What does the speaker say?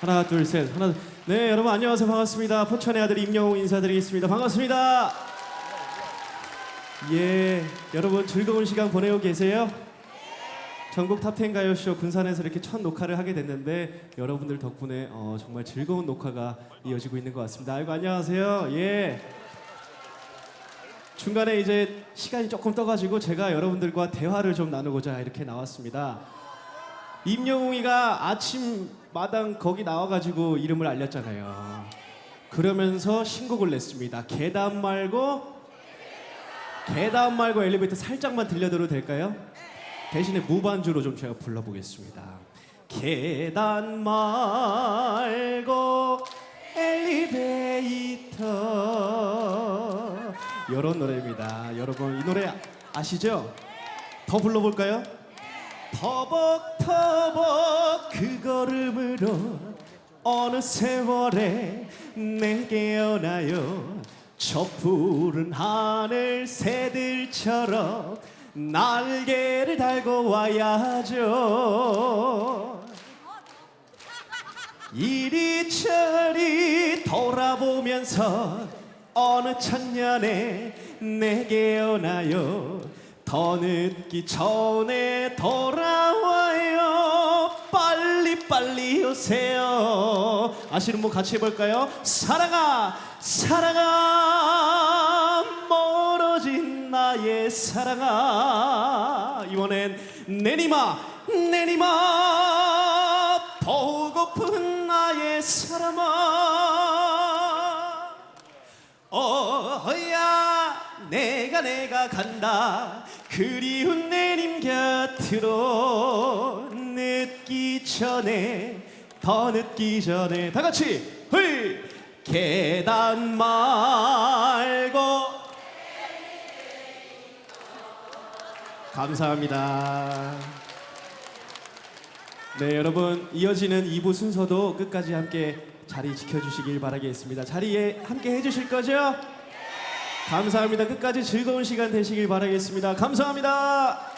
하나 둘 셋. 하나 네 여러분 안녕하세요. 반갑습니다. 포천의 아들 임영웅 인사드리겠습니다. 반갑습니다. 예 여러분 즐거운 시간 보내고 계세요? 전국 탑텐 가요쇼 군산에서 이렇게 첫 녹화를 하게 됐는데 여러분들 덕분에 어, 정말 즐거운 녹화가 이어지고 있는 것 같습니다. 아이고 안녕하세요. 예. 중간에 이제 시간이 조금 떠가지고 제가 여러분들과 대화를 좀 나누고자 이렇게 나왔습니다 임영웅이가 아침 마당 거기 나와가지고 이름을 알렸잖아요. 그러면서 신곡을 냈습니다. 계단 말고 계단 말고 엘리베이터 살짝만 들려드려도 될까요? 대신에 무반주로 좀 제가 불러보겠습니다. 계단 말고 엘리베이터 이런 노래입니다. 여러분 이 노래 아시죠? 더 불러볼까요? 터벅터벅 그 걸음으로 어느 세월에 내게 오나요 저 푸른 하늘 새들처럼 날개를 달고 와야죠. 이리저리 돌아보면서 어느 천년에 내게 오나요 더 늦기 전에 돌아와요. 빨리 빨리 오세요. 아시는 분 같이 해볼까요? 사랑아 사랑아 멀어진 나의 사랑아. 이번엔 내리마 내리마. 보고픈 나의 사람아 어야 내가 내가 간다. 그리운 내님 곁으로 늦기 전에 더 늦기 전에. 다 같이 헐! 계단 말고. 감사합니다. 네, 여러분 이어지는 2부 순서도 끝까지 함께 자리 지켜주시길 바라겠습니다. 자리에 함께 해주실 거죠? 감사합니다. 끝까지 즐거운 시간 되시길 바라겠습니다. 감사합니다.